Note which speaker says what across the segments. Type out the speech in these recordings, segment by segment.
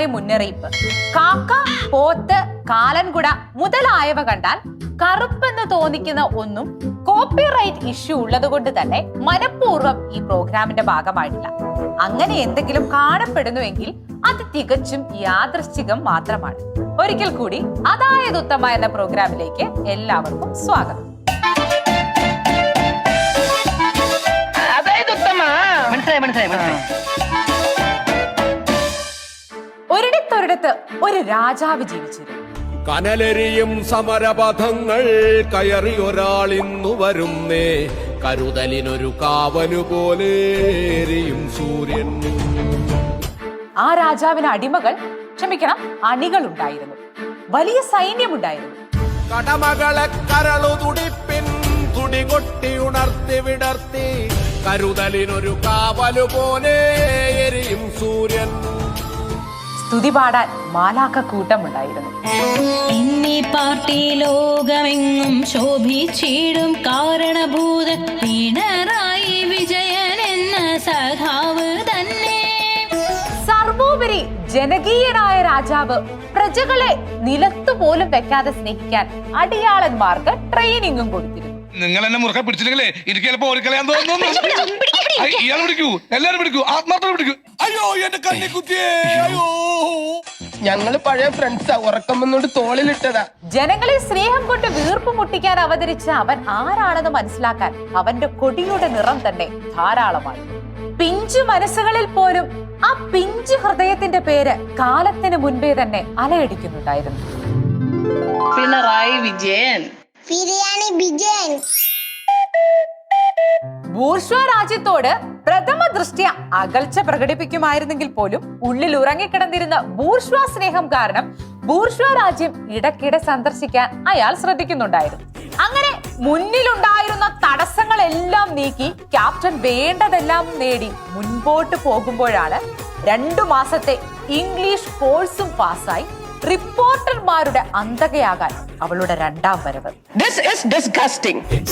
Speaker 1: ശക്തമായ മുന്നറിയിപ്പ്. കാക്ക പോത്ത് കാലൻകുട മുതലായവ കണ്ടാൽ കറുപ്പെന്ന് തോന്നിക്കുന്ന ഒന്നും കോപ്പിറൈറ്റ് ഇഷ്യൂ ഉള്ളതുകൊണ്ട് തന്നെ മനഃപൂർവം ഈ പ്രോഗ്രാമിന്റെ ഭാഗമായിട്ടില്ല. അങ്ങനെ എന്തെങ്കിലും കാണപ്പെടുന്നുവെങ്കിൽ അത് തികച്ചും യാദൃശ്ചികം മാത്രമാണ്. ഒരിക്കൽ കൂടി അതായത് ഉത്തമ എന്ന പ്രോഗ്രാമിലേക്ക് എല്ലാവർക്കും സ്വാഗതം.
Speaker 2: മനസ്സിലായി മനസ്സിലായി മനസ്സിലായി?
Speaker 1: ഒരിടത്തൊരിടത്ത് ഒരു രാജാവ് ജീവിച്ചിരുന്നു.
Speaker 3: കനലെരിയും സമരപഥങ്ങൾ കയറി ഒരാൾ ഇന്നു വരുന്നേ. കരുതലിനൊരു കാവനു പോലെ എരിയും സൂര്യൻ.
Speaker 1: ആ രാജാവിന് അടിമകൾ ക്ഷമിക്കണം അണികൾ ഉണ്ടായിരുന്നു വലിയ സൈന്യമുണ്ടായിരുന്നു.
Speaker 3: കടമകളെ കരളു തുടിപ്പിൻ തുടികൊട്ടി ഉണർത്തി വിടർത്തി. കരുതലിനൊരു കാവലു പോലെ എരിയും സൂര്യൻ.
Speaker 1: സ്തുതി പാടാൻ മാലാക്ക കൂട്ടമുണ്ടായിരുന്നു
Speaker 4: എന്നീ പാർട്ടി ലോകമെങ്ങും ശോഭിച്ചിടും കാരണഭൂത പിണറായി വിജയൻ എന്ന സഖാവ് തന്നെ.
Speaker 1: സർവോപരി ജനകീയനായ രാജാവ് പ്രജകളെ നിലത്തു പോലും വെക്കാതെ സ്നേഹിക്കാൻ അടിയാളന്മാർക്ക് ട്രെയിനിങ്ങും കൊടുത്തിരുന്നു.
Speaker 5: നിങ്ങൾ എന്നെ മുറുക്കെ പിടിച്ചില്ലെങ്കിലേ എനിക്ക് ചിലപ്പോ കളയാൻ തോന്നുന്നു. ഇയാൾ പിടിക്കൂ. എല്ലാരും പിടിക്കൂ. ആത്മാർത്ഥം പിടിക്കൂ.
Speaker 3: അയ്യോ എന്റെ കണ്ണി കുത്തിയേ. അയ്യോ.
Speaker 6: ഞങ്ങൾ പഴയ ഫ്രണ്ട്സാ. ഉറക്കം വന്നോണ്ട് തോളിലിട്ടതാ.
Speaker 1: ജനങ്ങളെ സ്നേഹം കൊണ്ട് വീർപ്പ് മുട്ടിക്കാൻ അവതരിച്ച അവൻ ആരാണെന്ന് മനസ്സിലാക്കാൻ അവന്റെ കൊടിയുടെ നിറം തന്നെ ധാരാളമായി. പിഞ്ചു മനസ്സുകളിൽ പോലും ആ പിഞ്ചു ഹൃദയത്തിന്റെ പേര് കാലത്തിന് മുൻപേ തന്നെ അലയടിക്കുന്നുണ്ടായിരുന്നു.
Speaker 7: പിണറായി വിജയൻ.
Speaker 8: ബിരിയാണി ബിജൻ
Speaker 1: ബൂർഷ്വ രാജ്യത്തോട് പ്രഥമ ദൃഷ്ടിയ അകൽച്ച പ്രകടിപ്പിക്കുമായിരുന്നെങ്കിൽ പോലും ഉള്ളിൽ ഉറങ്ങിക്കിടന്നിരുന്ന ബൂർഷ്വ സ്നേഹം കാരണം ബൂർഷ്വ രാജ്യം ഇടയ്ക്കിടെ സന്ദർശിക്കാൻ അയാൾ ശ്രദ്ധിക്കുന്നുണ്ടായിരുന്നു. അങ്ങനെ മുന്നിലുണ്ടായിരുന്ന തടസ്സങ്ങളെല്ലാം നീക്കി ക്യാപ്റ്റൻ വേണ്ടതെല്ലാം നേടി മുൻപോട്ട് പോകുമ്പോഴാണ് രണ്ടു മാസത്തെ ഇംഗ്ലീഷ് കോഴ്സും പാസ്സായി റിപ്പോർട്ടർമാരുടെ അന്തകയാകാൻ അവളുടെ രണ്ടാം വരവ്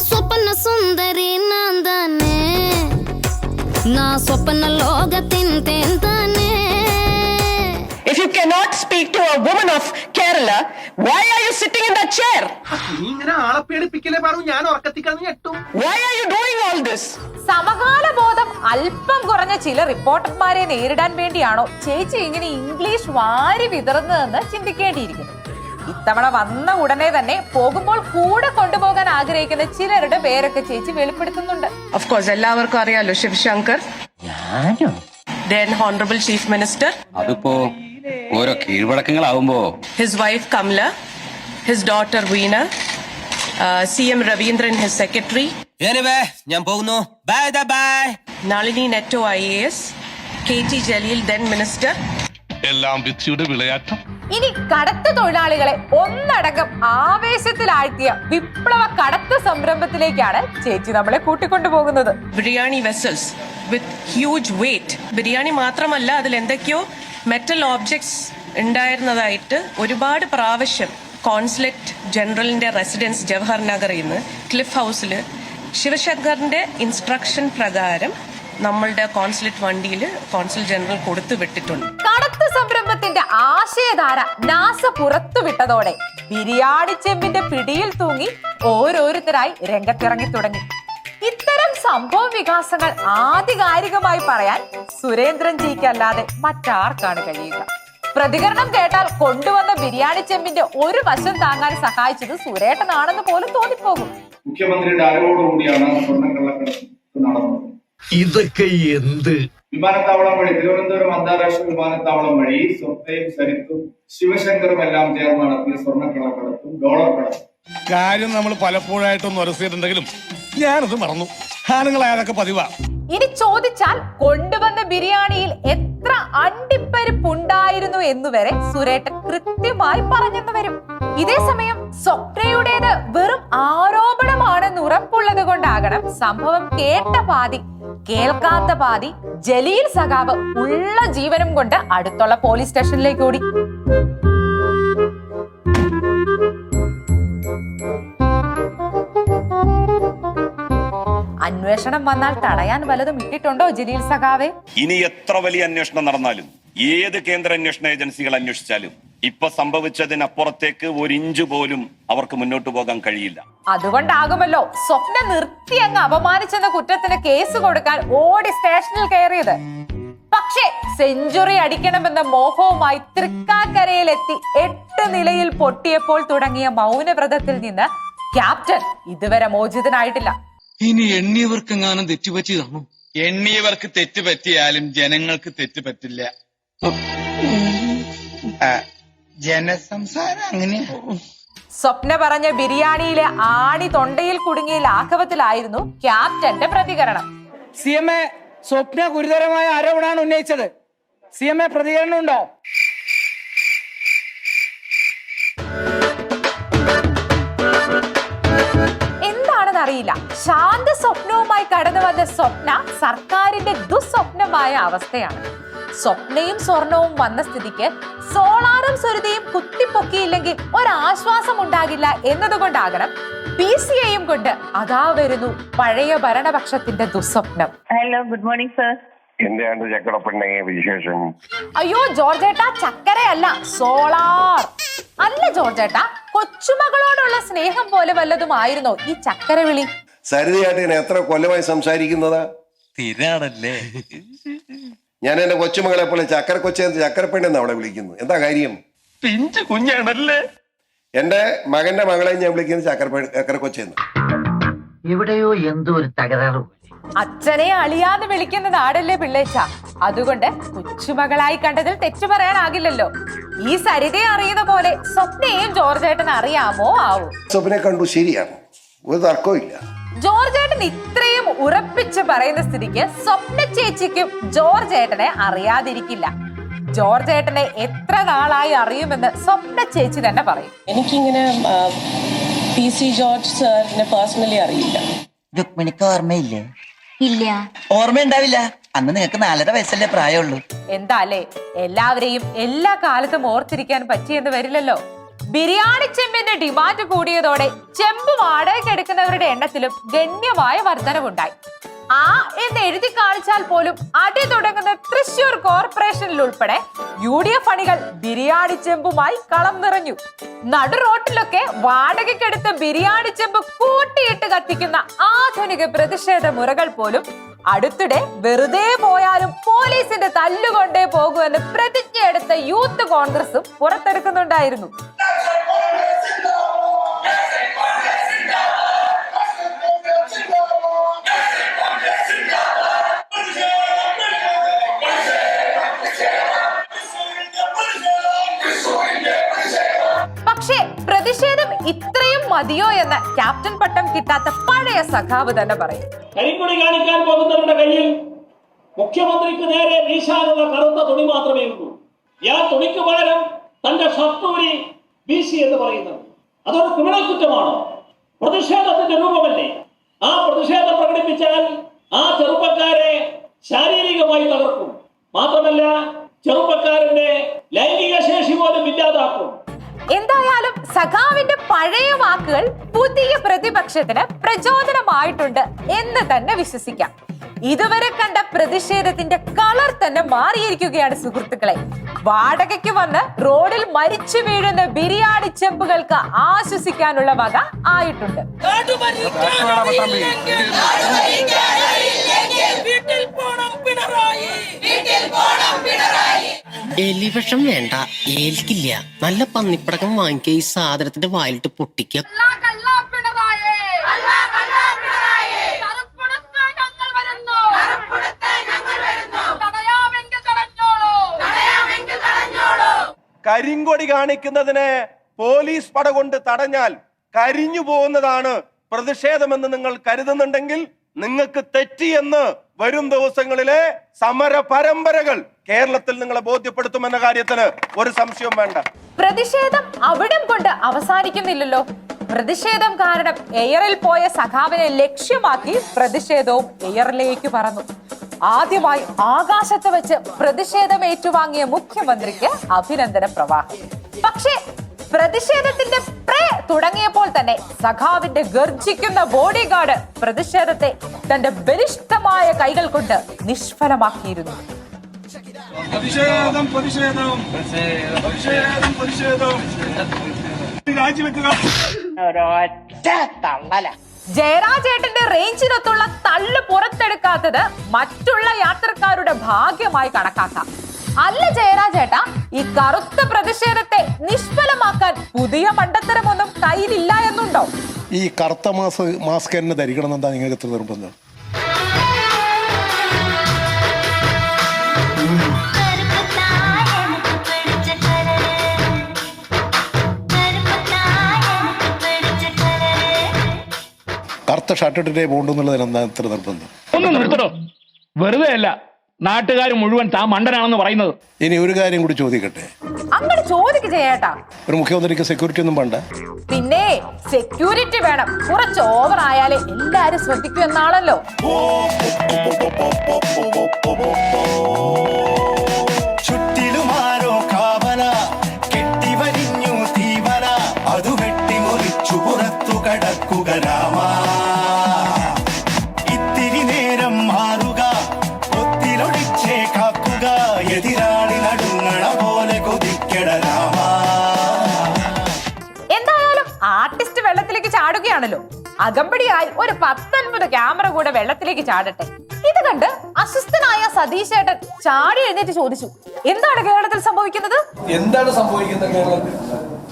Speaker 8: സ്വപ്ന സുന്ദരി സ്വപ്ന ലോകത്തിൻ തേൻ തന്നെ
Speaker 6: If you cannot speak to a woman of Kerala, why are you sitting in that chair?
Speaker 2: നീ ഇങ്ങനെ ആളെ പേടിപ്പിക്കലേ പറഞ്ഞു ഞാൻ ഉറക്കത്തിൽ കിടന്ന് ഞെട്ടും.
Speaker 6: Why are you doing all this?
Speaker 1: സമകാല ബോധം അല്പം കുറഞ്ഞ ചില റിപ്പോർട്ടർമാരെ നേരിടാൻ വേണ്ടിയാണോ ചേച്ചി ഇങ്ങനെ ഇംഗ്ലീഷ് വാരി വിതറുന്നതെന്ന് ചിന്തിക്കേണ്ടിയിരിക്കുന്നു. ഇത്തവണ വന്ന ഉടനെ തന്നെ പോകുമ്പോൾ കൂടെ കൊണ്ടുപോകാൻ ആഗ്രഹിക്കുന്ന ചിലരുടെ പേരൊക്കെ ചേച്ചി വെളിപ്പെടുത്തുന്നുണ്ട്.
Speaker 6: Of course, എല്ലാവർക്കും അറിയാലോ ശിവശങ്കർ.
Speaker 2: ഞാനോ?
Speaker 6: ഹോണറബിൾ ചീഫ് മിനിസ്റ്റർ
Speaker 9: അതിപ്പോ ഓരോ കീഴ്വഴക്കങ്ങളാവുമ്പോ
Speaker 6: his wife Kamala his daughter Veena C M Raveendran his secretary
Speaker 9: ഞാൻ പോകുന്നു. Bye bye
Speaker 6: Nalini Netto I A S K T Jaleel then minister
Speaker 5: എല്ലാം വിധിയുടെ വിളയാട്ടം.
Speaker 1: ഇനി കടത്ത് തൊഴിലാളികളെ ഒന്നടങ്കം ആവേശത്തിലാഴ്ത്തിയ വിപ്ലവ കടത്ത് സംരംഭത്തിലേക്കാണ് ചേച്ചി നമ്മളെ കൂട്ടിക്കൊണ്ടുപോകുന്നത്.
Speaker 6: Biryani vessels with huge weight biryani മാത്രമല്ല അതിൽ എന്തൊക്കെയോ മെറ്റൽ ഓബ്ജക്ട്സ് ഉണ്ടായിരുന്നതായിട്ട് ഒരുപാട് പ്രാവശ്യം കോൺസുലേറ്റ് ജനറലിന്റെ റെസിഡൻസ് ജവഹർ നഗറിൽ നിന്ന് ക്ലിഫ് ഹൗസിൽ ശിവശങ്കറിന്റെ ഇൻസ്ട്രക്ഷൻ പ്രകാരം നമ്മളുടെ കോൺസുലേറ്റ് വണ്ടിയിൽ കോൺസുൽ ജനറൽ കൊടുത്തു വിട്ടിട്ടുണ്ട്.
Speaker 1: കടത്ത് സംരംഭത്തിന്റെ ആശയധാര നാസ പുറത്തുവിട്ടതോടെ ബിരിയാണി ചെമ്പിന്റെ പിടിയിൽ തൂങ്ങി ഓരോരുത്തരായി രംഗത്തിറങ്ങി തുടങ്ങി. സംഭവ വികാസങ്ങൾ ആധികാരികമായി പറയാൻ സുരേന്ദ്രൻ ജിക്ക് അല്ലാതെ മറ്റാർക്കാണ് കഴിയുക? പ്രതികരണം കേട്ടാൽ കൊണ്ടുവന്ന ബിരിയാണി ചെമ്പിന്റെ ഒരു വശം താങ്ങാൻ സഹായിച്ചത് സുരേട്ടനാണെന്ന് പോലും തോന്നിപ്പോകും.
Speaker 10: മുഖ്യമന്ത്രിയുടെ അറിവോടുകൂടിയാണ്
Speaker 3: ഇതൊക്കെ എന്ത്?
Speaker 10: വിമാനത്താവളം വഴി തിരുവനന്തപുരം അന്താരാഷ്ട്ര വിമാനത്താവളം വഴി സ്വപ്നയും സരിത്തും ശിവശങ്കറും എല്ലാം ചേർന്ന് നടത്തിയ സ്വർണക്കള്ളക്കടത്തും ഡോളർ കടത്തും.
Speaker 5: കാര്യം നമ്മൾ പലപ്പോഴായിട്ടൊന്ന് ഉരസിയിട്ടുണ്ടെങ്കിലും ഞാനത് മറന്നു. ആണുങ്ങളായ അതൊക്കെ പതിവാ.
Speaker 1: ഇനി ചോദിച്ചാൽ കൊണ്ടുവന്ന ബിരിയാണിയിൽ എത്ര അണ്ടിപ്പരിപ്പുണ്ടായിരുന്നു എന്നുവരെ സുരേട്ടൻ കൃത്യമായി പറഞ്ഞെന്ന് വരും. ഇതേ സമയം സ്വപ്നയുടേത് വെറും ആരോപണമാണെന്ന് ഉറപ്പുള്ളത് കൊണ്ടാകണം സംഭവം കേട്ട പാതി കേൾക്കാത്ത പാതി ജലീൽ സഖാവ് ഉള്ള ജീവനും കൊണ്ട് അടുത്തുള്ള പോലീസ് സ്റ്റേഷനിലേക്ക് ഓടി. അന്വേഷണം വന്നാൽ തടയാൻ വല്ലതും ഇട്ടിട്ടുണ്ടോ ജലീൽ സഖാവേ?
Speaker 9: ഇനി എത്ര വലിയ അന്വേഷണം നടന്നാലും
Speaker 10: ഏത് കേന്ദ്ര അന്വേഷണ ഏജൻസികൾ അന്വേഷിച്ചാലും ഇപ്പൊ സംഭവിച്ചതിനപ്പുറത്തേക്ക് ഒരു ഇഞ്ച് പോലും അവർക്ക് മുന്നോട്ട് പോകാൻ കഴിയില്ല.
Speaker 1: അതുകൊണ്ടാകുമല്ലോ സ്വപ്ന നിർത്തി അങ്ങ് അപമാനിച്ചെന്ന കുറ്റത്തിന് കേസ് കൊടുക്കാൻ ഓടി സ്റ്റേഷനിൽ കയറിയത്. പക്ഷേ സെഞ്ചുറി അടിക്കണമെന്ന മോഹവുമായി തൃക്കാക്കരയിലെത്തി എട്ട് നിലയിൽ പൊട്ടിയപ്പോൾ തുടങ്ങിയ മൗനവ്രതത്തിൽ നിന്ന് ക്യാപ്റ്റൻ ഇതുവരെ മോചിതനായിട്ടില്ല.
Speaker 3: ഇനി എണ്ണിയവർക്കെങ്ങാനും തെറ്റുപറ്റിയതാണോ
Speaker 9: എണ്ണിയവർക്ക് തെറ്റുപറ്റിയാലും ജനങ്ങൾക്ക് തെറ്റുപറ്റില്ല ജനസംസാരം അങ്ങനെ
Speaker 1: സ്വപ്ന പറഞ്ഞ ബിരിയാണിയിലെ ആണി തൊണ്ടയിൽ കുടുങ്ങിയ ലാഘവത്തിലായിരുന്നു ക്യാപ്റ്റന്റെ പ്രതികരണം.
Speaker 2: സി എം എ സ്വപ്ന ഗുരുതരമായ ആരോപണമാണ് ഉന്നയിച്ചത്. സി എം എ പ്രതികരണം ഉണ്ടോ
Speaker 1: അറിയില്ല. ശാന്ത സ്വപ്നവുമായി കടന്നു വന്ന സ്വപ്ന സർക്കാരിന്റെ ദുസ്വപ്നമായ അവസ്ഥയാണ്. സ്വപ്നയും സ്വർണവും വന്ന സ്ഥിതിക്ക് സോളാറും സ്വരുതയും കുത്തിപ്പൊക്കിയില്ലെങ്കിൽ ഒരാശ്വാസം ഉണ്ടാകില്ല എന്നതുകൊണ്ടാകണം പി സി ഐയും കൊണ്ട് അതാ വരുന്നു പഴയ ഭരണപക്ഷത്തിന്റെ ദുസ്വപ്നം.
Speaker 7: ഹലോ ഗുഡ് മോർണിംഗ് സർ
Speaker 10: എന്താണ് ചക്കടപ്പെണ്ണേ വിശേഷം?
Speaker 1: അയ്യോ ജോർജേട്ട ചക്കരയല്ല സോളാർ. അല്ല ജോർജേട്ട കൊച്ചുമകളോടുള്ള സ്നേഹം പോലെ വല്ലതും ആയിരുന്നോ ഈ ചക്കരവിളി?
Speaker 10: സരിതയായിട്ട് എത്ര കൊല്ലമായി സംസാരിക്കുന്നതാ?
Speaker 9: സ്ഥിരാണല്ലേ
Speaker 10: ഞാൻ എന്റെ കൊച്ചുമകളെ പോലെ ചക്കര കൊച്ചെ ചക്കരപ്പെണ്ണെന്ന് അവളെ വിളിക്കുന്നു. എന്താ കാര്യം?
Speaker 9: പിഞ്ചു കുഞ്ഞാണല്ലേ?
Speaker 10: എന്റെ മകന്റെ മകളെ ഞാൻ വിളിക്കുന്നത് ചക്കര ചക്കര കൊച്ചെന്ന്
Speaker 2: എവിടെയോ എന്തോ ഒരു തകരാറ്
Speaker 1: അച്ഛനെ അളിയാന്ന് വിളിക്കുന്ന നാടല്ലേ പിള്ളേച്ച? അതുകൊണ്ട് കൊച്ചുമകളായി കണ്ടതിൽ തെറ്റു പറയാനാകില്ലല്ലോ. ഈ സരിതയെ അറിയുന്ന പോലെ സ്വപ്നയും ജോർജേട്ടൻ അറിയാമോ ആവോ.
Speaker 10: സ്വപ്നെ കണ്ടു ശരിയാണ്. ഒരു തർക്കവും ഇല്ല
Speaker 1: ജോർജേട്ടൻ ഇത്രയും ഉറപ്പിച്ച് പറയുന്ന സ്ഥിതിക്ക് സ്വപ്ന ചേച്ചിക്കും ജോർജ് ജോർജേട്ടനെ അറിയാതിരിക്കില്ല. ജോർജേട്ടനെ എത്ര നാളായി അറിയുമെന്ന് സ്വപ്ന ചേച്ചി തന്നെ പറയും.
Speaker 6: എനിക്കിങ്ങനെ പി സി ജോർജ് സാറിനെ പേഴ്സണലി അറിയില്ല.
Speaker 2: രുക്മിണിക്ക് ഓർമ്മയില്ലേ?
Speaker 8: ഇല്ല.
Speaker 2: ഓർമ്മയുണ്ടാവില്ല. അന്ന് നിങ്ങൾക്ക് നാലര വയസ്സല്ലേ പ്രായമുള്ളൂ.
Speaker 1: എന്താ അല്ലേ എല്ലാവരെയും എല്ലാ കാലത്തും ഓർത്തിരിക്കാൻ പറ്റിയെന്ന് വരില്ലല്ലോ. ബിരിയാണി ചെമ്പിന്റെ ഡിമാൻഡ് കൂടിയതോടെ ചെമ്പ് വാടകയ്ക്ക് എടുക്കുന്നവരുടെ എണ്ണത്തിലും ഗണ്യമായ വർധനവുണ്ടായി. ആ എന്ന് എഴുതി കാണിച്ചാൽ പോലും അടി തുടങ്ങുന്ന തൃശൂർ കോർപ്പറേഷനിൽ ഉൾപ്പെടെ യു ഡി എഫ് അണികൾ ബിരിയാണി ചെമ്പുമായി കളം നിറഞ്ഞു. നടു റോട്ടിലൊക്കെ വാടകയ്ക്കെടുത്ത് ബിരിയാണി ചെമ്പ് കൂട്ടിയിട്ട് കത്തിക്കുന്ന ആധുനിക പ്രതിഷേധ മുറകൾ പോലും അടുത്തിടെ വെറുതെ പോയാലും പോലീസിന്റെ തല്ലുകൊണ്ടേ പോകുമെന്ന് പ്രതിജ്ഞയെടുത്ത യൂത്ത് കോൺഗ്രസും പുറത്തെടുക്കുന്നുണ്ടായിരുന്നു. മതിയോ എന്ന് ക്യാപ്റ്റൻ പട്ടം കിട്ടാത്ത പഴയ സഖാവ് തന്നെ പറയും.
Speaker 2: കരിങ്കൊടി കാണിക്കാൻ പോകുന്നവരുടെ കയ്യിൽ മുഖ്യമന്ത്രിക്ക് നേരെ വീശാനുള്ള കറുത്ത തുണി മാത്രമേ ഉള്ളൂ. ആ തുണിക്ക് പകരം തന്റെ ഷർട്ടൂരി വീശി എന്ന് പറയുന്നത്. അതൊരു ക്രിമിനൽ കുറ്റമാണ്? പ്രതിഷേധത്തിന്റെ രൂപമല്ലേ? ആ പ്രതിഷേധം പ്രകടിപ്പിച്ചാൽ ആ ചെറുപ്പക്കാരെ ശാരീരികമായി തകർക്കും. മാത്രമല്ല
Speaker 1: സഖാവിന്റെ പഴയ വാക്കുകൾ പുതിയ പ്രതിപക്ഷത്തിന് പ്രചോദനമായിട്ടുണ്ട് എന്ന് തന്നെ വിശ്വസിക്കാം. ഇതുവരെ കണ്ട പ്രതിഷേധത്തിന്റെ കളർ തന്നെ മാറിയിരിക്കുകയാണ് സുഹൃത്തുക്കളെ. വാടകയ്ക്ക് വന്ന് റോഡിൽ മരിച്ചു വീഴുന്ന ബിരിയാണി ചെമ്പുകൾക്ക് ആശ്വസിക്കാനുള്ള വക ആയിട്ടുണ്ട്.
Speaker 2: എലിവിഷം വേണ്ട. ഏൽക്കില്ല നല്ല പന്നിപ്പടക്കം വാങ്ങിക്കുക. ഈ സാധനത്തിന്റെ വായിലിട്ട് പൊട്ടിക്കുക.
Speaker 3: കരിങ്കൊടി കാണിക്കുന്നതിനെ പോലീസ് പട കൊണ്ട് തടഞ്ഞാൽ കരിഞ്ഞു പോകുന്നതാണ് പ്രതിഷേധമെന്ന് നിങ്ങൾ കരുതുന്നുണ്ടെങ്കിൽ നിങ്ങൾക്ക് തെറ്റിയെന്ന് വരും ദിവസങ്ങളിലെ സമര പരമ്പരകൾ കേരളത്തിൽ നിങ്ങളെ ബോധ്യപ്പെടുത്തുമെന്ന കാര്യത്തിന് ഒരു സംശയവും വേണ്ട.
Speaker 1: പ്രതിഷേധം അവിടം കൊണ്ട് അവസാനിക്കുന്നില്ലല്ലോ. പ്രതിഷേധം കാരണം എയറിൽ പോയ സഖാവിനെ ലക്ഷ്യമാക്കി പ്രതിഷേധവും എയറിലേക്ക് പറന്നു. ആദ്യമായി ആകാശത്ത് വെച്ച് പ്രതിഷേധം ഏറ്റുവാങ്ങിയ മുഖ്യമന്ത്രിക്ക് അഭിനന്ദന പ്രവാഹം. പക്ഷേ പ്രതിഷേധത്തിന്റെ പ്രേ തുടങ്ങിയപ്പോൾ തന്നെ സഖാവിന്റെ ഗർജിക്കുന്ന ബോഡി ഗാർഡ് പ്രതിഷേധത്തെ തന്റെ ബലിഷ്ഠമായ കൈകൾ കൊണ്ട് നിഷ്ഫലമാക്കിയിരുന്നു.
Speaker 10: പ്രതിഷേധം പ്രതിഷേധം. പ്രതിഷേധം പ്രതിഷേധം. രാജിവെക്കുക
Speaker 1: ജയരാജേട്ടന്റെ റേഞ്ചിനൊത്തുള്ള തള്ളു പുറത്തെടുക്കാത്തത് മറ്റുള്ള യാത്രക്കാരുടെ ഭാഗ്യമായി കണക്കാക്കാം. അല്ല ജയരാജേട്ടാ ഈ കറുത്ത പ്രതിഷേധത്തെ നിഷ്ഫലമാക്കാൻ പുതിയ മണ്ടത്തരമൊന്നും കയ്യിലില്ല എന്നുണ്ടോ?
Speaker 11: ഈ കറുത്ത മാസ്ക് മാസ്ക് തന്നെ ധരിക്കണം എന്താ നിങ്ങൾക്ക് എത്ര നിർബന്ധം? കറുത്ത ഷർട്ട് ഇട്ടിട്ടേ പോകണ്ടെന്നുള്ളതിന് എന്താ ഇത്ര നിർബന്ധം?
Speaker 12: ഒന്നും നിർത്തണോ വെറുതെ അല്ല നാട്ടുകാർ മുഴുവൻ താ മണ്ടനാണെന്ന് പറയുന്നത്.
Speaker 11: ഇനി ഒരു കാര്യം കൂടി ചോദിക്കട്ടെ?
Speaker 1: അങ്ങനെ ചോദിക്ക്
Speaker 11: ഒരു മുഖ്യമന്ത്രിക്ക് സെക്യൂരിറ്റി ഒന്നും വേണ്ട?
Speaker 1: പിന്നെ സെക്യൂരിറ്റി വേണം. കുറച്ച് ഓവർ ആയാലേ എല്ലാരും ശ്രദ്ധിക്കൂ എന്നാണല്ലോ. അകമ്പടിയായി ഒരു പത്തൊൻപത് ക്യാമറ കൂടെ വെള്ളത്തിലേക്ക് ചാടട്ടെ. ഇത് കണ്ട് അസ്വസ്ഥനായ സതീഷ് ഏട്ടൻ ചാടി എഴുന്നേറ്റ് ചോദിച്ചു എന്താണ് കേരളത്തിൽ സംഭവിക്കുന്നത്?
Speaker 13: എന്താണ് സംഭവിക്കുന്നത് കേരളത്തിൽ?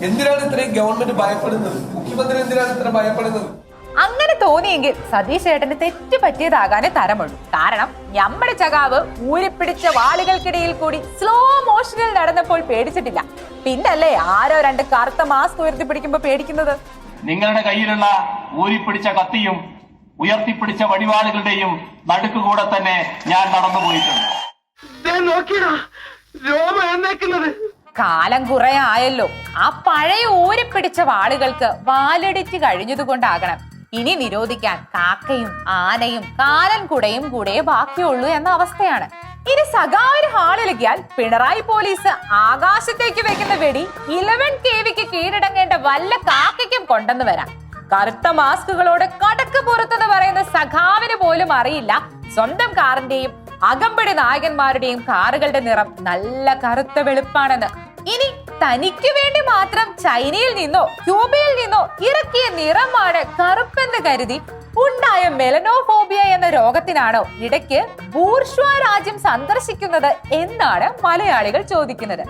Speaker 13: എന്തിനാണ് ഇത്രയും ഗവൺമെന്റ് ഭയപ്പെടുന്നത്? മുഖ്യമന്ത്രി എന്തിനാണ് ഇത്ര ഭയപ്പെടുന്നത്?
Speaker 1: അങ്ങനെ തോന്നിയെങ്കിൽ സതീഷ് ഏട്ടന് തെറ്റ് പറ്റിയതാകാനേ തരമുള്ളൂ. കാരണം ഞമ്മടെ ചകാവ് ഊരിപ്പിടിച്ച വാളുകൾക്കിടയിൽ കൂടി സ്ലോ മോഷനിൽ നടന്നപ്പോൾ പേടിച്ചിട്ടില്ല. പിന്നല്ലേ ആരോ രണ്ട് കറുത്ത മാസ്ക് ഉയർത്തി പിടിക്കുമ്പോ പേടിക്കുന്നത്?
Speaker 2: നിങ്ങളുടെ കയ്യിലുള്ള ഊരിപ്പിടിച്ച കത്തിയും ഉയർത്തിപ്പിടിച്ച വടിവാളുകളുടെയും നടുക്കുകൂടെ തന്നെ ഞാൻ നടന്നു പോയിട്ടുണ്ട്
Speaker 1: കാലം കുറെ ആയല്ലോ. ആ പഴയ ഊരിപ്പിടിച്ച വാളുകൾക്ക് വാലടിച്ച് കഴിഞ്ഞതുകൊണ്ടാകണം. ഇനി നിരോധിക്കാൻ കാക്കയും ആനയും കാലൻ കുടയും കൂടെ ബാക്കിയുള്ളൂ എന്ന അവസ്ഥയാണ്. ഇനി സഖാവിന് ഹാളിലെക്കിയാൽ പിണറായി പോലീസ് ആകാശത്തേക്ക് വെക്കുന്ന വെടി ഇലവൻ കെ വിക്ക് കീഴടങ്ങേണ്ട വല്ല കാക്കയ്ക്കും കൊണ്ടെന്ന് വരാം. കറുത്ത മാസ്കുകളോട് കടക്ക് പുറത്തെന്ന് പറയുന്ന സഖാവിന് പോലും അറിയില്ല. സ്വന്തം കാറിന്റെയും അകമ്പടി നായകന്മാരുടെയും കാറുകളുടെ നിറം നല്ല കറുത്ത വെളുപ്പാണെന്ന്. ഇനി തനിക്ക് വേണ്ടി മാത്രം ചൈനയിൽ നിന്നോ ക്യൂബയിൽ നിന്നോ ഇറക്കിയ നിറമാണ് കറുപ്പെന്ന് കരുതി ഉണ്ടായ മെലനോഫോബിയ എന്ന രോഗത്തിനാണോ ഇടയ്ക്ക് ബൂർഷ്വ രാജ്യം സന്ദർശിക്കുന്നത് എന്നാണ് മലയാളികൾ ചോദിക്കുന്നത്.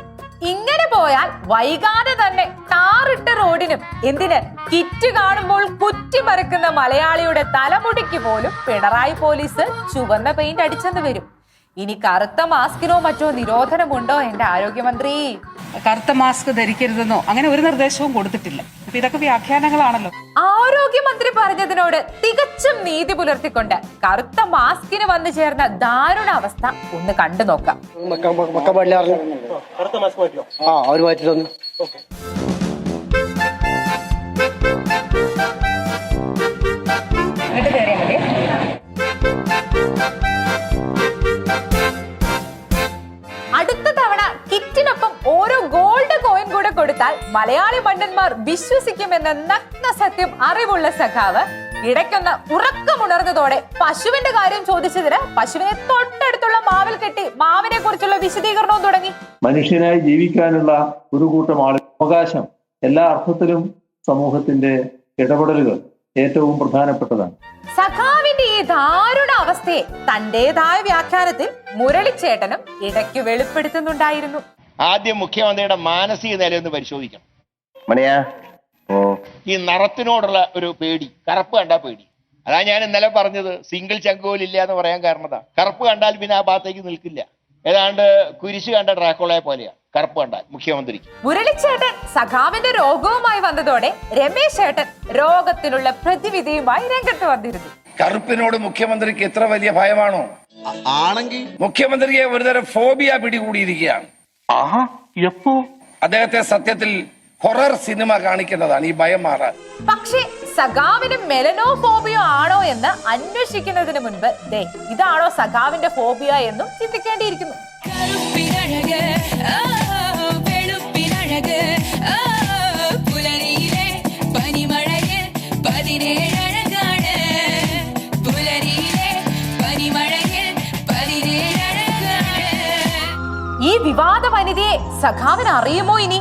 Speaker 1: ഇങ്ങനെ പോയാൽ വൈകാതെ തന്നെ ടാറിട്ട റോഡിനും എന്തിന് കിറ്റ് കാണുമ്പോൾ കുറ്റി കുറ്റിമറക്കുന്ന മലയാളിയുടെ തലമുടിക്ക് പോലും പിണറായി പോലീസ് ചുവന്ന പെയിന്റ് അടിച്ചെന്ന് വരും. ഇനി കറുത്ത മാസ്കിനോ മറ്റോ നിരോധനമുണ്ടോ എന്റെ ആരോഗ്യമന്ത്രി?
Speaker 7: കറുത്ത മാസ്ക് ധരിക്കരുതെന്നോ അങ്ങനെ ഒരു നിർദ്ദേശവും കൊടുത്തിട്ടില്ല. അപ്പൊ ഇതൊക്കെ വ്യാഖ്യാനങ്ങളാണല്ലോ.
Speaker 1: ആരോഗ്യമന്ത്രി പറഞ്ഞതിനോട് തികച്ചും നീതി പുലർത്തിക്കൊണ്ട് കറുത്ത മാസ്കിന് വന്നു ചേർന്ന ദാരുണ അവസ്ഥ ഒന്ന് കണ്ടു നോക്കാം.
Speaker 13: ആ അവർ മാറ്റി തന്നു
Speaker 1: കൊടുത്താൽ മലയാളി മണ്ടന്മാർ വിശ്വസിക്കുമെന്ന നഗ്ന സത്യം അറിവുള്ള സഖാവ് ഇടയ്ക്കൊന്ന് ഉറക്കമുണർന്നതോടെ പശുവിന്റെ കാര്യം ചോദിച്ചതിന് പശുവിനെ തൊട്ടടുത്തുള്ള മാവിൽ കെട്ടി മാവിനെ കുറിച്ചുള്ള വിശദീകരണവും തുടങ്ങി.
Speaker 2: മനുഷ്യനായി ജീവിക്കാനുള്ള ഒരു കൂട്ടം ആളുകൾ അവകാശം എല്ലാ അർത്ഥത്തിലും സമൂഹത്തിന്റെ ഇടപെടലുകൾ ഏറ്റവും പ്രധാനപ്പെട്ടതാണ്.
Speaker 1: സഖാവിന്റെ ഈ ദാരുണ അവസ്ഥയെ തന്റേതായ വ്യാഖ്യാനത്തിൽ മുരളിച്ചേട്ടനും ഇടയ്ക്ക് വെളിപ്പെടുത്തുന്നുണ്ടായിരുന്നു.
Speaker 2: ആദ്യം മുഖ്യമന്ത്രിയുടെ മാനസിക നിലയൊന്ന് പരിശോധിക്കണം.
Speaker 3: മണിയാ ഓ.
Speaker 2: ഈ നിറത്തിനോടുള്ള ഒരു പേടി കറുപ്പ് കണ്ടാ പേടി. അതാ ഞാൻ ഇന്നലെ പറഞ്ഞത് സിംഗിൾ ചങ്കോലില്ല എന്ന് പറയാൻ കാരണതാ. കറുപ്പ് കണ്ടാൽ പിന്നെ ആ ഭാഗത്തേക്ക് നിൽക്കില്ല. ഏതാണ്ട് കുരിശ് കണ്ട ഡ്രാക്കോളയെ പോലെയാണ് കറുപ്പ് കണ്ടാൽ മുഖ്യമന്ത്രിക്ക്.
Speaker 1: മുരളിച്ചേട്ടൻ സഖാവിന്റെ രോഗവുമായി വന്നതോടെ രമേശ് ചേട്ടൻ രോഗത്തിനുള്ള പ്രതിവിധിയുമായി രംഗത്ത് വന്നിരുന്നു.
Speaker 13: കറുപ്പിനോട് മുഖ്യമന്ത്രിക്ക് എത്ര വലിയ ഭയമാണോ?
Speaker 11: ആണെങ്കിൽ
Speaker 13: മുഖ്യമന്ത്രിയെ ഒരുതരം ഫോബിയ പിടികൂടിയിരിക്കുകയാണ്.
Speaker 2: ആഹാ എപ്പോ?
Speaker 13: അദ്ദേഹത്തെ സത്യത്തിൽ ഹൊറർ സിനിമ കാണിക്കുന്നതാണ് ഈ ഭയം മാറാൻ.
Speaker 1: പക്ഷേ സഖാവിന് മെലനോ ഫോബിയോ ആണോ എന്ന് അന്വേഷിക്കുന്നതിന് മുൻപ് ദേ ഇതാണോ സഖാവിന്റെ ഫോബിയ എന്നും ചിന്തിക്കേണ്ടിയിരിക്കുന്നു. സഖാവിന് അറിയുമോ ഇനി?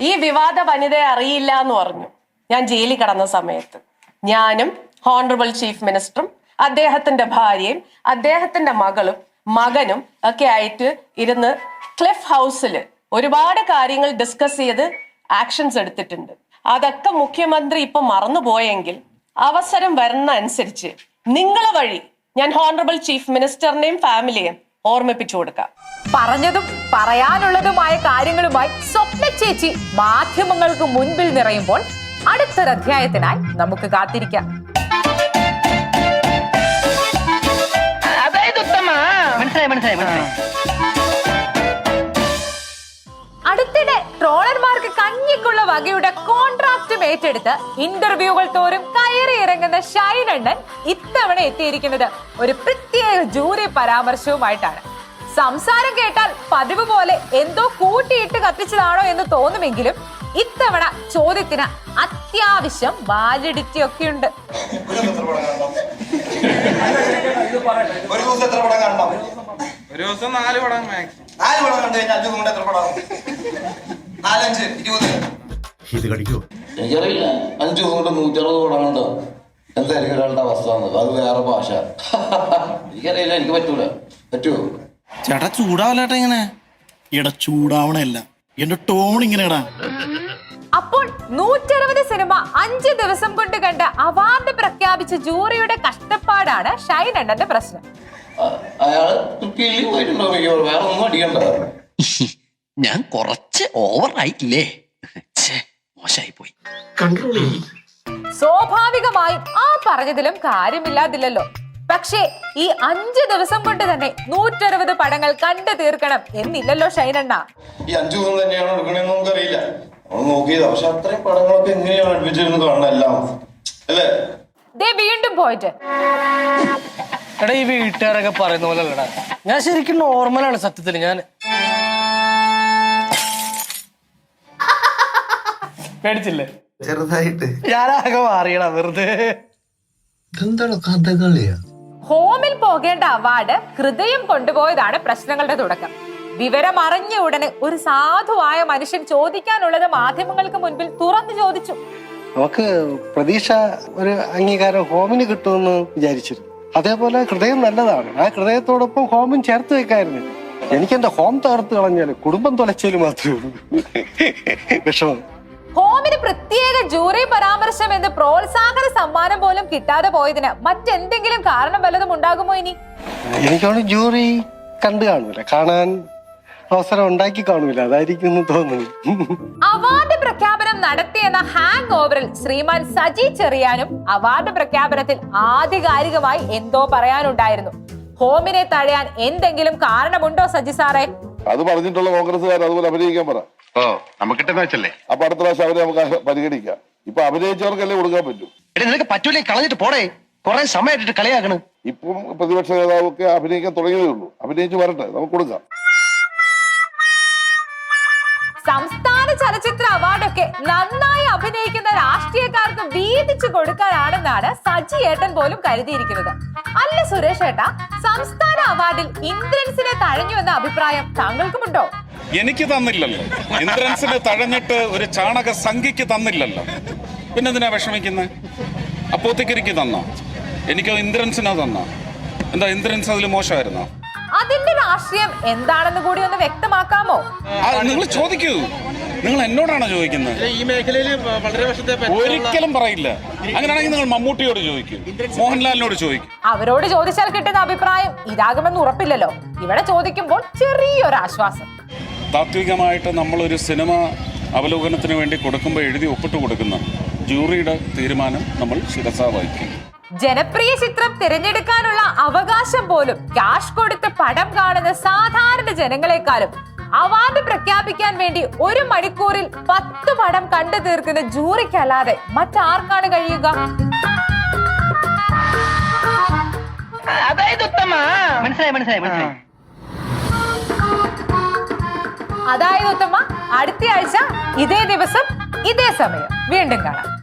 Speaker 6: ഈ വിവാദ വനിതയെ അറിയില്ല എന്ന് പറഞ്ഞു. ഞാൻ ജയിലിൽ കടന്ന സമയത്ത് ഞാനും ഹോണറബിൾ ചീഫ് മിനിസ്റ്ററും അദ്ദേഹത്തിന്റെ ഭാര്യയും അദ്ദേഹത്തിന്റെ മകളും മകനും ഒക്കെ ആയിട്ട് ഇരുന്ന് ക്ലിഫ് ഹൗസിൽ ഒരുപാട് കാര്യങ്ങൾ ഡിസ്കസ് ചെയ്ത് ആക്ഷൻസ് എടുത്തിട്ടുണ്ട്. അതൊക്കെ മുഖ്യമന്ത്രി ഇപ്പൊ മറന്നുപോയെങ്കിൽ അവസരം വരുന്ന അനുസരിച്ച് നിങ്ങളെ വഴി ഞാൻ ഹോണറബിൾ ചീഫ് മിനിസ്റ്ററിനെയും ഫാമിലിയെയും ഓർമ്മിപ്പിച്ചു കൊടുക്കാം.
Speaker 1: പറഞ്ഞതും പറയാനുള്ളതുമായ കാര്യങ്ങളുമായി സ്വപ്ന ചേച്ചി മാധ്യമങ്ങൾക്ക് മുൻപിൽ നിറയുമ്പോൾ അടുത്തൊരു അധ്യായത്തിനായി നമുക്ക് കാത്തിരിക്കാം. അടുത്തിടെ ട്രോളർമാർക്ക് കഞ്ഞിക്കുള്ള വകയുടെ കോൺട്രാക്റ്റും ഏറ്റെടുത്ത് ഇന്റർവ്യൂകൾ തോറും കയറി ഇറങ്ങുന്ന ഷൈനണ്ണൻ ഇത്തവണ എത്തിയിരിക്കുന്നത് ഒരു പ്രത്യേക ജൂറി പരാമർശവുമായിട്ടാണ്. സംസാരം കേട്ടാൽ പതിവ് പോലെ എന്തോ കൂട്ടിയിട്ട് കത്തിച്ചതാണോ എന്ന് തോന്നുമെങ്കിലും ഇത്തവണ ചോദ്യത്തിന് അത്യാവശ്യം വാലിഡിറ്റി ഒക്കെ ഉണ്ട്.
Speaker 10: ഒരു ദിവസം എത്ര പടം കാണണം?
Speaker 9: ഒരു ദിവസം നാല് പടം മാക്സിമം.
Speaker 10: നാല് പടം കണ്ടു കഴിഞ്ഞാൽ അഞ്ചു കൊണ്ട് എത്ര പടം നാലഞ്ച് ഇരുപത്.
Speaker 11: ഇത് കടിക്കോ?
Speaker 9: എനിക്കറിയില്ല. അഞ്ചു ദിവസം കൊണ്ട് നൂറ്ററുപത് പടം കണ്ടോ എന്തായിരിക്കും ഒരാളുടെ അവസ്ഥ എന്നത് അത് വേറെ ഭാഷ. എനിക്കറിയില്ല. എനിക്ക് പറ്റൂല. പറ്റുമോ
Speaker 11: ചേട്ടാ ചൂടാവല്ലേട്ടാ ഇങ്ങനെ? എടാ ചൂടാവണല്ല എന്റെ ടോൺ ഇങ്ങനെടാ.
Speaker 1: അപ്പോൾ നൂറ്ററുപത് സിനിമ അഞ്ച് ദിവസം കൊണ്ട് കണ്ട് അവാർഡ് പ്രഖ്യാപിച്ച ജൂറിയുടെ കഷ്ടപ്പാടാണ് ഷൈൻ അണ്ണന്റെ പ്രശ്നം.
Speaker 9: അയാൾ പോയിട്ടുണ്ടോ വേറെ ഒന്നും അടിക്കണ്ട.
Speaker 12: ഞാൻ കുറച്ച് ഓവർ ആയിട്ടില്ലേ? മോശമായി പോയി
Speaker 1: സ്വാഭാവികമായും ആ പറഞ്ഞതിലും കാര്യമില്ലാതില്ലല്ലോ. പക്ഷേ ഈ അഞ്ചു ദിവസം കൊണ്ട് തന്നെ നൂറ്ററുപത് പടങ്ങൾ കണ്ടു തീർക്കണം എന്നില്ലല്ലോ ഷൈനണ്ണ.
Speaker 9: ഈ അഞ്ചു ദിവസം തന്നെയാണ് എടുക്കണെന്ന് നമുക്കറിയില്ല. നമ്മൾ നോക്കിയതാ. പക്ഷെ അത്രയും പടങ്ങളൊക്കെ എങ്ങനെയാണ് അടുപ്പിച്ചിരുന്ന് കാണണം എല്ലാം. അല്ലേ?
Speaker 1: ദേ വീണ്ടും പോയിട്ട്.
Speaker 13: എടാ ഈ വീട്ടുകാരൊക്കെ പറയുന്ന പോലെ അല്ലടാ. ഞാൻ ശരിക്കും നോർമലാണ് സത്യത്തിൽ ഞാൻ പേടിച്ചില്ലേ?
Speaker 10: ചെറുതായിട്ട്.
Speaker 13: ഞാനാകെ മാറിയടാ വെറുതെ.
Speaker 11: കഥകളിയാ?
Speaker 1: ഹോമിൽ പോകേണ്ട അവാർഡ് ഹൃദയം കൊണ്ടുപോയതാണ് പ്രശ്നങ്ങളുടെ തുടക്കം. വിവരം അറിഞ്ഞ ഉടനെ ഒരു സാധുവായ മനുഷ്യൻ ചോദിക്കാനുള്ളത് മാധ്യമങ്ങൾക്ക് മുൻപിൽ തുറന്നു ചോദിച്ചു.
Speaker 13: നമുക്ക് പ്രതീക്ഷ ഒരു അംഗീകാരം ഹോമിന് കിട്ടുമെന്ന് വിചാരിച്ചിരുന്നു. അതേപോലെ ഹൃദയം നല്ലതാണ്. ആ ഹൃദയത്തോടൊപ്പം ഹോമും ചേർത്ത് വെക്കായിരുന്നു. എനിക്ക് എന്റെ ഹോം തകർത്ത് കളഞ്ഞാൽ കുടുംബം തുലച്ചതിൽ മാത്രമേ ഉള്ളൂ. വിഷമം.
Speaker 1: ഹോമിന് പ്രത്യേക ജൂറി പരാമർശം എന്ന് പ്രോത്സാഹന സമ്മാനം പോലും കിട്ടാതെ പോയതിന് മറ്റെന്തെങ്കിലും കാരണം വല്ലതും ഉണ്ടാകുമോ ഇനി?
Speaker 13: എനിക്കവിടെ ജൂറി കണ്ടു കാണൂല. കാണാൻ അവസരം ഉണ്ടാക്കി കാണൂല. അതായിരിക്കും തോന്നുന്നു.
Speaker 1: അവാർഡ് പ്രഖ്യാപനം നടത്തിയെന്ന ഹാങ് ഓവറിൽ ശ്രീമാൻ സജി ചെറിയാനും അവാർഡ് പ്രഖ്യാപനത്തിൽ ആധികാരികമായി എന്തോ പറയാനുണ്ടായിരുന്നു. ഹോമിനെ തഴയാൻ എന്തെങ്കിലും കാരണമുണ്ടോ സജി സാറേ?
Speaker 5: അത് പറഞ്ഞിട്ടുള്ള കോൺഗ്രസ്സുകാർ അതുപോലെ അഭിനയിക്കാൻ പറ.
Speaker 3: ഓ നമുക്കിട്ട് മാച്ചല്ലേ
Speaker 5: അപ്പൊ അടുത്ത പ്രാവശ്യം അവരെ നമുക്ക് പരിഗണിക്കാം. ഇപ്പൊ അഭിനയിച്ചവർക്കല്ലേ കൊടുക്കാൻ പറ്റൂ?
Speaker 12: എടി നിനക്ക് പറ്റൂലേ കളഞ്ഞിട്ട് പോടേ. കുറെ സമയമായിട്ട് കളിയാക്കണ്.
Speaker 5: ഇപ്പം പ്രതിപക്ഷ നേതാവൊക്കെ അഭിനയിക്കാൻ തുടങ്ങിയതേ ഉള്ളൂ. അഭിനയിച്ച് വരട്ടെ നമുക്ക് കൊടുക്കാം.
Speaker 1: സംസ്ഥാന ചലച്ചിത്ര അവാർഡൊക്കെ നന്നായി അഭിനയിക്കുന്ന രാഷ്ട്രീയക്കാർക്ക് വീതിച്ചു കൊടുക്കാനാണെന്നാണ് സജി ഏട്ടൻ പോലും കരുതിയിരിക്കുന്നത്. അല്ല സുരേഷ് ഏട്ടാ സംസ്ഥാന അവാർഡിൽ ഇന്ദ്രൻസിനെ തഴഞ്ഞു എന്ന അഭിപ്രായം താങ്കൾക്കുമുണ്ടോ?
Speaker 9: എനിക്ക് തന്നില്ലല്ലോ. ഇന്ദ്രൻസിന് തഴഞ്ഞിട്ട് ഒരു ചാണക സംഖ്യക്ക് തന്നില്ലല്ലോ. പിന്നെന്തിനാ വിഷമിക്കുന്നത് അപ്പോത്തിക്കരിക്ക് തന്നോ? എനിക്കോ ഇന്ദ്രൻസിനോ തന്നോ? എന്താ ഇന്ദ്രൻസ് അതിൽ മോശമായിരുന്നോ?
Speaker 1: അതിന്റെ രാഷ്ട്രീയം എന്താണെന്ന് കൂടി ഒന്ന് വ്യക്തമാക്കാമോ?
Speaker 9: നിങ്ങൾ ചോദിക്കൂ. നിങ്ങൾ എന്നോടാണോ ചോദിക്കുന്നത്
Speaker 13: ഈ മേഖലയിൽ വളരെ വർഷത്തെ
Speaker 9: ഒരിക്കലും പറയില്ല. അങ്ങനെയാണെങ്കിൽ നിങ്ങൾ മമ്മൂട്ടിയോട് ചോദിക്കും. മോഹൻലാലിനോട് ചോദിക്കും.
Speaker 1: അവരോട് ചോദിച്ചാൽ കിട്ടുന്ന അഭിപ്രായം ഇതാകുമെന്ന് ഉറപ്പില്ലല്ലോ. ഇവിടെ ചോദിക്കുമ്പോൾ ചെറിയൊരു ആശ്വാസം.
Speaker 9: താത്വികമായിട്ട് നമ്മളൊരു സിനിമ അവലോകനത്തിന് വേണ്ടി കൊടുക്കുമ്പോൾ എഴുതി ഒപ്പിട്ട് കൊടുക്കുന്ന ജൂറിയുടെ തീരുമാനം നമ്മൾ ശിരസാവഹിക്കും
Speaker 1: ജനപ്രിയ ചിത്രം തിരഞ്ഞെടുക്കാനുള്ള അവകാശം പോലും ക്യാഷ് കൊടുത്ത് പടം കാണുന്ന സാധാരണ ജനങ്ങളെക്കാളും അവാർഡ് പ്രഖ്യാപിക്കാൻ വേണ്ടി ഒരു മണിക്കൂറിൽ പത്ത് പടം കണ്ടു തീർക്കുന്ന ജൂറിക്കല്ലാതെ മറ്റാർക്കാണ് കഴിയുക?
Speaker 12: അതായത് ഉത്തമ. മനസ്സിലായി മനസ്സിലായി മനസ്സിലായി.
Speaker 1: അതായത് ഉത്തമ അടുത്ത ആഴ്ച ഇതേ ദിവസം ഇതേ സമയം. വീണ്ടും കാണാം.